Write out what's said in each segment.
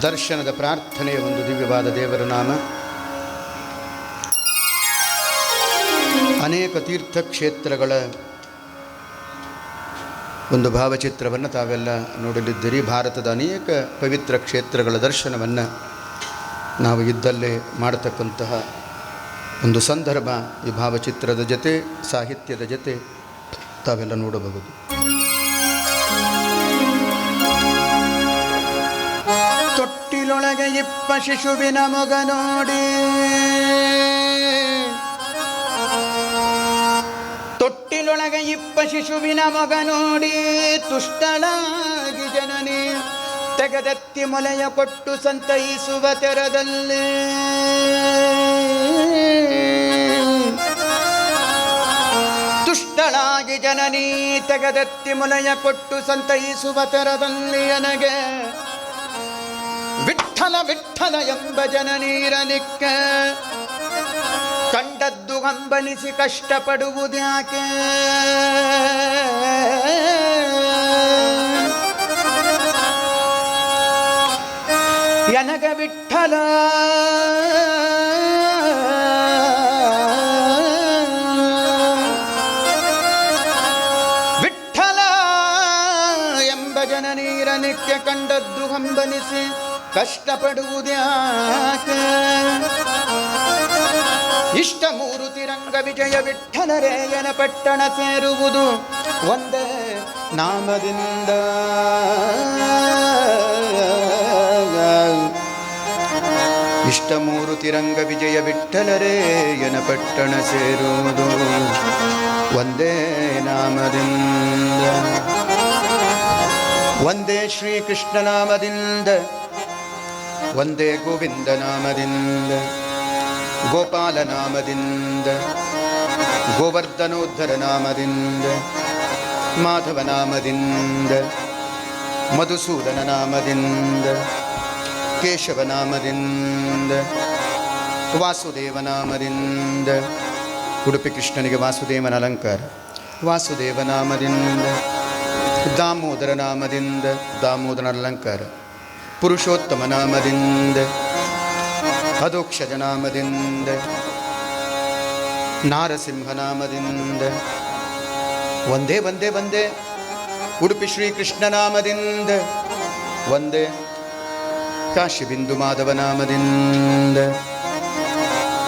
ದರ್ಶನದ ಪ್ರಾರ್ಥನೆಯ ಒಂದು ದಿವ್ಯವಾದ ದೇವರ ನಾಮ. ಅನೇಕ ತೀರ್ಥಕ್ಷೇತ್ರಗಳ ಒಂದು ಭಾವಚಿತ್ರವನ್ನು ತಾವೆಲ್ಲ ನೋಡಲಿದ್ದೀರಿ. ಭಾರತದ ಅನೇಕ ಪವಿತ್ರ ಕ್ಷೇತ್ರಗಳ ದರ್ಶನವನ್ನು ನಾವು ಇದ್ದಲ್ಲೇ ಮಾಡತಕ್ಕಂತಹ ಒಂದು ಸಂದರ್ಭ ಈ ಭಾವಚಿತ್ರದ ಜೊತೆ, ಸಾಹಿತ್ಯದ ಜೊತೆ ತಾವೆಲ್ಲ ನೋಡಬಹುದು. ತೊಟ್ಟಿಲೊಳಗೆ ಇಪ್ಪ ಶಿಶುವಿನ ಮೊಗ ನೋಡಿ. ತೊಟ್ಟಿಲೊಳಗೆ ಇಪ್ಪ ಶಿಶುವಿನ ಮೊಗ ನೋಡಿ. ತುಷ್ಟಳಾಗಿ ಜನನಿ, ತೆಗೆದತ್ತಿ ಮೊಲೆಯ ಕೊಟ್ಟು ಸಂತೈಸುವ ತೆರದಲ್ಲಿ. ತುಷ್ಟಳಾಗಿ ಜನನಿ, ತೆಗೆದತ್ತಿ ಮೊಲೆಯ ಕೊಟ್ಟು ಸಂತೈಸುವ ತೆರದಲ್ಲಿ ನನಗೆ ವಿಠಲ ವಿಠಲ ಎಂಬ ಜನ ಜನನೀರಲಿಕ್ಕ ಕಂಡದ್ದು ಹಂಬಲಿಸಿ ಕಷ್ಟಪಡುವುದ್ಯಾಕೆ ಯನಗ ವಿಠಲ? ಎಂಬ ಕಂಡದ್ದು ಹಂಬಲಿಸಿ ಕಷ್ಟಪಡುವುದ್ಯಾಕೆ? ಇಷ್ಟ ಮೂರು ತಿರಂಗ ವಿಜಯ ವಿಠಲರೇಯನ ಪಟ್ಟಣ ಸೇರುವುದು ಒಂದೇ ನಾಮದಿಂದ. ಇಷ್ಟ ಮೂರು ತಿರಂಗ ವಿಜಯ ವಿಠಲರೇಯನ ಪಟ್ಟಣ ಸೇರುವುದು ಒಂದೇ ನಾಮದಿಂದ. ಒಂದೇ ಶ್ರೀಕೃಷ್ಣ ನಾಮದಿಂದ ಒಂದೇ ಗೋವಿಂದ ನಾಮದಿಂದ ಗೋಪಾಲ ನಾಮದಿಂದ ಗೋವರ್ಧನೋದ್ಧರ ನಾಮದಿಂದ ಮಾಧವ ನಾಮದಿಂದ ಮಧುಸೂದನ ನಾಮದಿಂದ ಕೇಶವ ನಾಮದಿಂದ ವಾಸುದೇವ ನಾಮದಿಂದ ಉಡುಪಿ ಕೃಷ್ಣನಿಗೆ ವಾಸುದೇವನ ಅಲಂಕಾರ। ವಾಸುದೇವ ನಾಮದಿಂದ ದಾಮೋದರ ನಾಮದಿಂದ ದಾಮೋದರನ ಅಲಂಕಾರ। ಪುರುಷೋತ್ತಮ ನಾಮದಿಂದ ನಾರಸಿಂಹನಾಮದಿಂದ ನಾಮದಿಂದ ನಾರಸಿಂಹ ನಾಮದಿಂದ ಒಂದೇ ಒಂದೇ ಒಂದೇ, ಉಡುಪಿ ಶ್ರೀಕೃಷ್ಣ ನಾಮದಿಂದ, ಒಂದೇ ಕಾಶಿ ಬಿಂದು ಮಾಧವ ನಾಮದಿಂದ,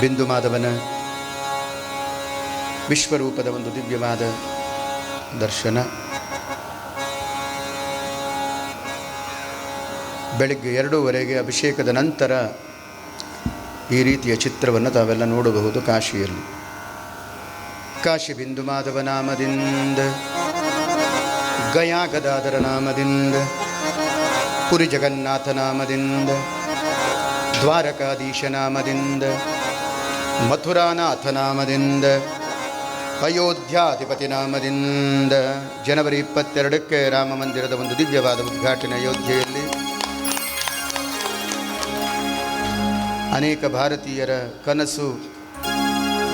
ಬಿಂದು ಮಾಧವನ ವಿಶ್ವರೂಪದ ಒಂದು ದಿವ್ಯವಾದ ದರ್ಶನ. ಬೆಳಗ್ಗೆ ಎರಡೂವರೆಗೆ ಅಭಿಷೇಕದ ನಂತರ ಈ ರೀತಿಯ ಚಿತ್ರವನ್ನು ತಾವೆಲ್ಲ ನೋಡಬಹುದು ಕಾಶಿಯಲ್ಲಿ. ಕಾಶಿ ಬಿಂದು ಮಾಧವ ನಾಮದಿಂದ ಗಯಾ ಗದಾಧರ ನಾಮದಿಂದ, ಪುರಿ ಜಗನ್ನಾಥ ನಾಮದಿಂದ, ದ್ವಾರಕಾಧೀಶ ನಾಮದಿಂದ, ಮಥುರಾನಾಥ ನಾಮದಿಂದ, ಅಯೋಧ್ಯಾಧಿಪತಿ ನಾಮದಿಂದ, ಜನವರಿ ಇಪ್ಪತ್ತೆರಡಕ್ಕೆ ರಾಮ ಮಂದಿರದ ಒಂದು ದಿವ್ಯವಾದ ಉದ್ಘಾಟನೆ ಅಯೋಧ್ಯೆಯಲ್ಲಿ ಅನೇಕ ಭಾರತೀಯರ ಕನಸು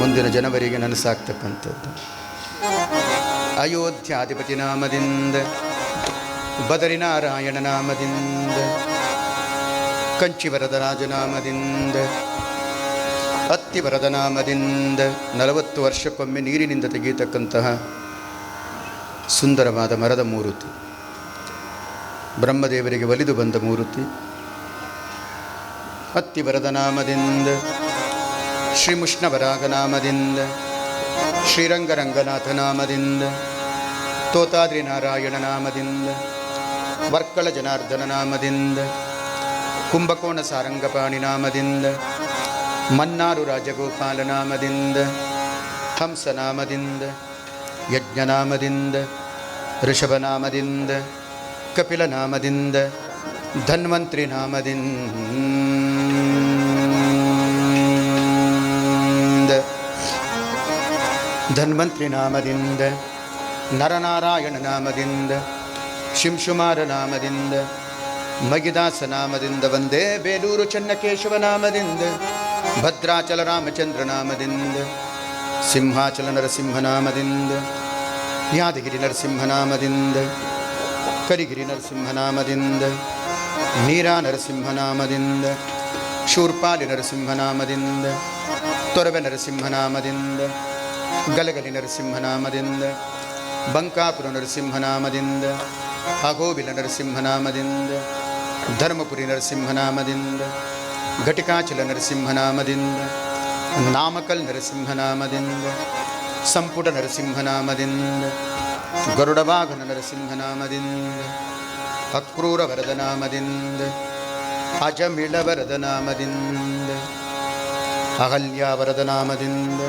ಮುಂದಿನ ಜನವರಿಗೆ ನನಸಾಗ್ತಕ್ಕಂಥದ್ದು. ಅಯೋಧ್ಯಾಧಿಪತಿ ನಾಮದಿಂದ, ಬದರಿನಾರಾಯಣ ನಾಮದಿಂದ, ಕಂಚಿವರದ ರಾಜನಾಮದಿಂದ, ಅತ್ತಿವರದ ನಾಮದಿಂದ, ನಲವತ್ತು ವರ್ಷಕ್ಕೊಮ್ಮೆ ನೀರಿನಿಂದ ತೆಗೆಯತಕ್ಕಂತಹ ಸುಂದರವಾದ ಮರದ ಮೂರುತಿ. ಬ್ರಹ್ಮದೇವರಿಗೆ ಒಲಿದು ಬಂದ ಮೂರುತಿ. ಅತ್ತಿವರದ ನಾಮದಿಂದ ಶ್ರೀ ಮುಷ್ಣವರಾಗ ನಾಮದಿಂದ ಶ್ರೀರಂಗರಂಗನಾಥ ನಾಮದಿಂದ ತೋತಾದ್ರಿ ನಾರಾಯಣ ನಾಮದಿಂದ ವರ್ಕಳ ಜನಾರ್ದನ ನಾಮದಿಂದ ಕುಂಭಕೋಣ ಸಾರಂಗಪಾಣಿ ನಾಮದಿಂದ ಮನ್ನಾರು ರಾಜಗೋಪಾಲ ನಾಮದಿಂದ ಹಂಸ ನಾಮದಿಂದ ಯಜ್ಞನಾಮದಿಂದ. ಋಷಭನಾಮದಿಂದ. ಕಪಿಲ ನಾಮದಿಂದ ಧನ್ವಂತ್ರಿ ನಾಮದಿಂದ ಧನ್ವಂತ್ರಿ ನಾಮದಿಂದ, ನರನಾರಾಯಣ ನಾಮದಿಂದ, ಶಿಂಶುಮಾರ ನಾಮದಿಂದ, ಮಗಿದಾಸ ನಾಮದಿಂದ, ವಂದೇ ಬೇಲೂರು ಚನ್ನಕೇಶವ ನಾಮದಿಂದ, ಭದ್ರಾಚಲ ರಾಮಚಂದ್ರ ನಾಮದಿಂದ, ಸಿಂಹಾಚಲ ನರಸಿಂಹ ನಾಮದಿಂದ, ಯಾದಗಿರಿ ನರಸಿಂಹ ನಾಮದಿಂದ, ಕರಿಗಿರಿ ನರಸಿಂಹ ನಾಮದಿಂದ, ನೀರಾ ನರಸಿಂಹ ನಾಮದಿಂದ, ಶೂರ್ಪಾಲಿ ನರಸಿಂಹ ನಾಮದಿಂದ ತೊರಬೆ ನರಸಿಂಹ ನಾಮದಿಂದ ಗಲಗಲಿ ನರಸಿಂಹನಾಮದಿಂದ ಬಂಕಾಪುರ ನರಸಿಂಹನಾಮದಿಂದ ಅಗೋಬಿಲ ನರಸಿಂಹನಾಮದಿಂದ ಧರ್ಮಪುರಿ ನರಸಿಂಹನಾಮದಿಂದ ಘಟಿಕಾಚಲ ನರಸಿಂಹನಾಮದಿಂದ ನಾಮಕಲ್ ನರಸಿಂಹನಾಮದಿಂದ ಸಂಪುಟ ನರಸಿಂಹನಾಮದಿಂದ ಗರುಡವಾಘನ ನರಸಿಂಹನಾಮದಿಂದ ಅಕ್ರೂರ ವರದನಾಮದಿಂದ ಅಜಮಿಳ ವರದನಾಮದಿಂದ ಅಹಲ್ಯ ವರದನಾಮದಿಂದ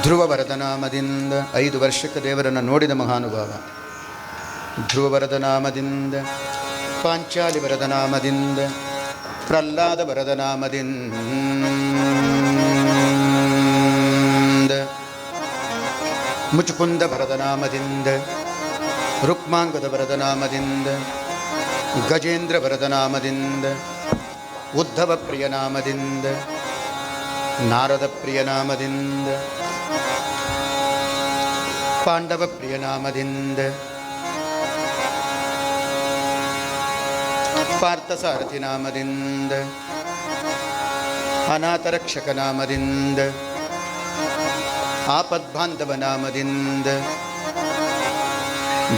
ಧ್ರುವ ವರದನಾಮದಿಂದ ಐದು ವರ್ಷಕ್ಕೆ ದೇವರನ್ನು ನೋಡಿದ ಮಹಾನುಭಾವ. ಧ್ರುವ ಪಾಂಚಾಲಿ ವರದನಾಮದಿಂದ ಪ್ರಹ್ಲಾದ ವರದನಾಮದಿಂದ ಮುಚುಕುಂದ ವರದನಾಮದಿಂದ ರುಕ್ಮಾಂಗದ ವರದನಾಮದಿಂದ ಗಜೇಂದ್ರ ವರದನಾಮದಿಂದ ಉದ್ಧವ ಪ್ರಿಯನಾಮದಿಂದ ನಾರದ ಪ್ರಿಯನಾಮದಿಂದ पाण्डवप्रियनामधिन्द पार्थसारथिनामदिन्द अनाथरक्षकनामदिन्द आपद्बान्धवनामदिन्द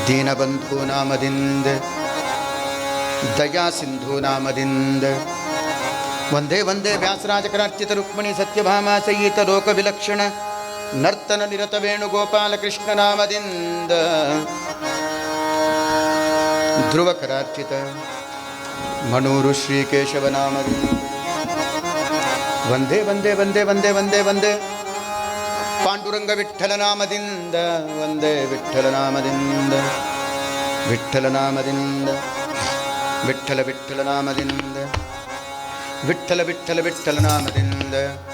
दीनबन्धूनामदिन्द दयासिन्धूनामदिन्द वंदे वंदे व्यासराजकरार्चितरुक्मिणी सत्यभामा विलक्षण ನರ್ತನ ನಿರತ ವೇಣುಗೋಪಾಲಕೃಷ್ಣನಾಮದಿಂದ ಧ್ರುವಕರಾರ್ಚಿತ ಮನೂರು ಶ್ರೀಕೇಶವನಾಮದಿಂದ Vande Vande Vande Vande Vande Vande Panduranga ವಿಠಲನಾಮದಿಂದ Vande ವಿಠಲನಾಮದಿಂದ ವಿಠಲನಾಮದಿಂದ Vittala ವಿಠಲನಾಮದಿಂದ Vittala Vittala ವಿಠಲನಾಮದಿಂದ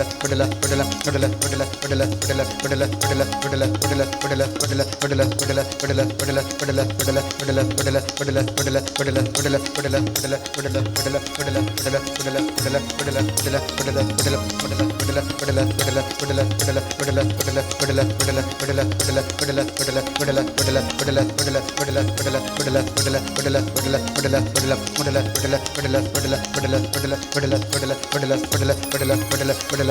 Put it put it up, put it put it up, put it up, put it up, put it up, put it up, put it up, put it put it up, put put it up, put it up, put put it up, put put it up, put put it up, put put put put put put put put put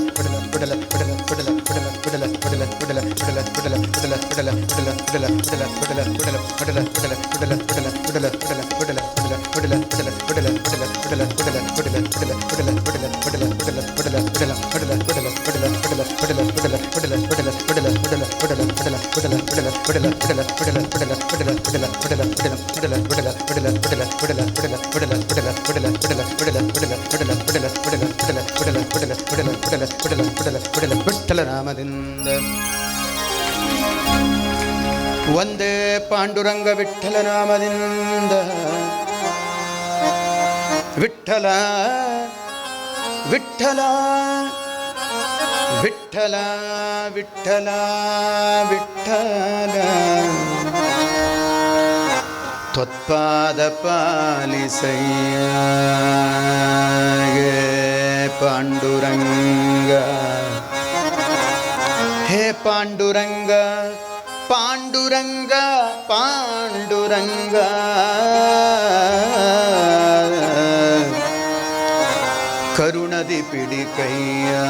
Put it up, put it up, put it up, put it up, put it up, put it up, put it up, put it up, put it up, put it up, put it up, put it up, put it up, put it up, put it up, put it up, put it up, put விட்டலராமதிந்த. Vande Panduranga விட்டலராமதிந்த. Vitthala Vitthala. Vitthala Vitthala Vitthala. தொத்பாத பாலிசையா Panduranga. Hey Panduranga Panduranga Panduranga. పిడికయ్యా